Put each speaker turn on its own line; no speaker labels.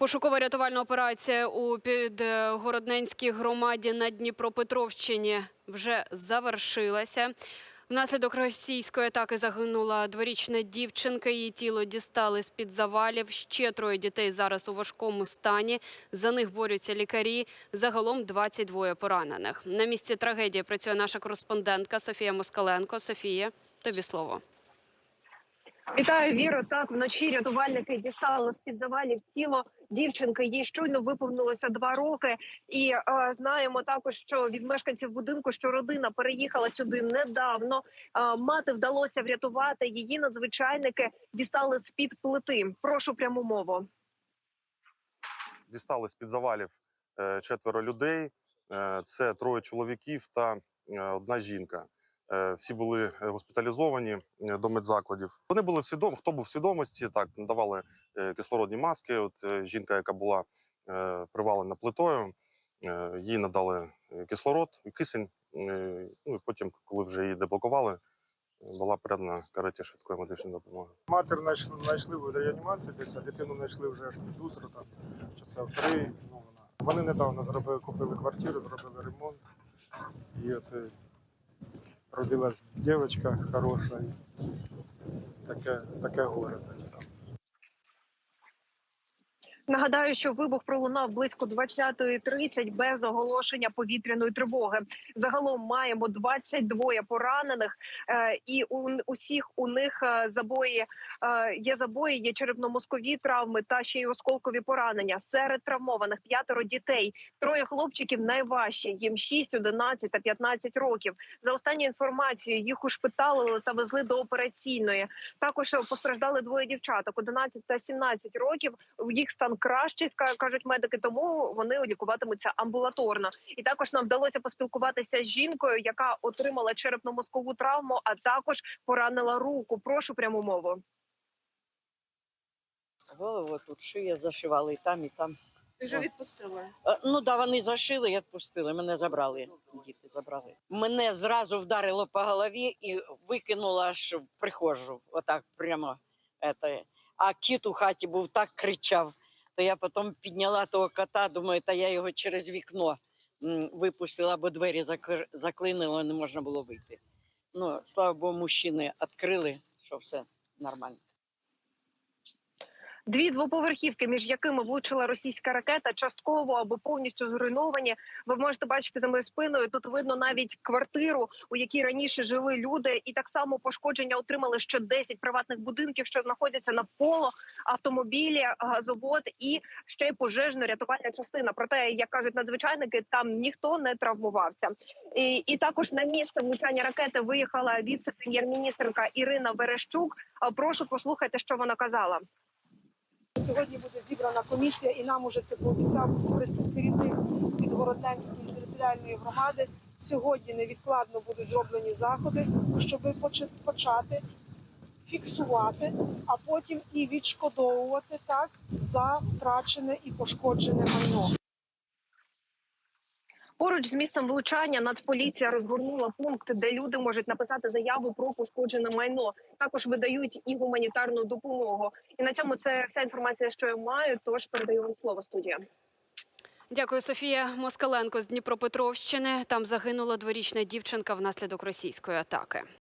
Пошуково-рятувальна операція у підгородненській громаді на Дніпропетровщині вже завершилася. Внаслідок російської атаки загинула дворічна дівчинка. Її тіло дістали з-під завалів. Ще троє дітей зараз у важкому стані. За них борються лікарі. Загалом 22 поранених. На місці трагедії працює наша кореспондентка Софія Москаленко. Софія, тобі слово.
Вітаю, Віро. Так, вночі рятувальники дістали з-під завалів тіло дівчинки. Їй щойно виповнилося два роки. І е, знаємо також, що від мешканців будинку, що родина переїхала сюди недавно. Е, мати вдалося врятувати її. Надзвичайники дістали з-під плити. Прошу пряму мову.
дістали з-під завалів е, четверо людей. Е, Це троє чоловіків та е, одна жінка. Е, Всі були госпіталізовані е, до медзакладів. Вони були в хто був в свідомості, так надавали е, кислородні маски. От е, жінка, яка була е, привалена плитою, е, їй надали е, кислород, кисень. е, Ну і потім, коли вже її деблокували, була передана кареті швидкої медичної допомоги.
Знайшли, знайшли в реанімації десь, а дитину знайшли вже аж під утро, там, часа в три. Ну, вона. Вони недавно зробили, купили квартиру, зробили ремонт. І оце родилась девочка хороша. Таке, таке горе.
Нагадаю, що вибух пролунав близько 20.30 без оголошення повітряної тривоги. Загалом маємо 22 поранених, е, і у усіх у них е, забої е, є забої, є черепно-мозкові травми та ще й осколкові поранення. Серед травмованих п'ятеро дітей. Троє хлопчиків найважчі. Їм 6, 11 та 15 років. За останньою інформацією, їх ушпиталили та везли до операційної. Також постраждали двоє дівчаток 11 та 17 років. Їх стан ска- кажуть медики, тому вони лікуватимуться амбулаторно. І також нам вдалося поспілкуватися з жінкою, яка отримала черепно-мозкову травму, а також поранила руку. Прошу пряму мову.
Голову тут шия зашивали і там, і там.
Вже
відпустили? Ну да, вони зашили і відпустили. Мене забрали. Діти забрали. Мене зразу вдарило по голові і викинуло аж в прихожу. Отак прямо. Это. А кіт у хаті був так кричав. То я потім підняла того кота, думаю, та я його через вікно випустила, бо двері закли- заклинило, не можна було вийти. Ну, слава Богу, мужчини відкрили, що все нормально.
Дві двоповерхівки, між якими влучила російська ракета, частково або повністю зруйновані. Ви можете бачити за моєю спиною. Тут видно навіть квартиру, у якій раніше жили люди, і так само пошкодження отримали ще 10 приватних будинків, що знаходяться навколо автомобілі, газовод і ще й пожежно-рятувальна частина. Проте, як кажуть надзвичайники, там ніхто не травмувався. І, і також на місце влучання ракети виїхала віце-прем'єр-міністрка Ірина Верещук. Прошу послухайте, що вона казала.
Сьогодні буде зібрана комісія, і нам уже це пообіцяв керівник Підгородненської територіальної громади. Сьогодні невідкладно будуть зроблені заходи, щоб поча- почати фіксувати, а потім і відшкодовувати так за втрачене і пошкоджене майно.
Поруч з місцем влучання Нацполіція розгорнула пункт, де люди можуть написати заяву про пошкоджене майно. Також видають і гуманітарну допомогу. І на цьому це вся інформація, що я маю. Тож передаю вам слово студія.
Дякую, Софія Москаленко з Дніпропетровщини. Там загинула дворічна дівчинка внаслідок російської атаки.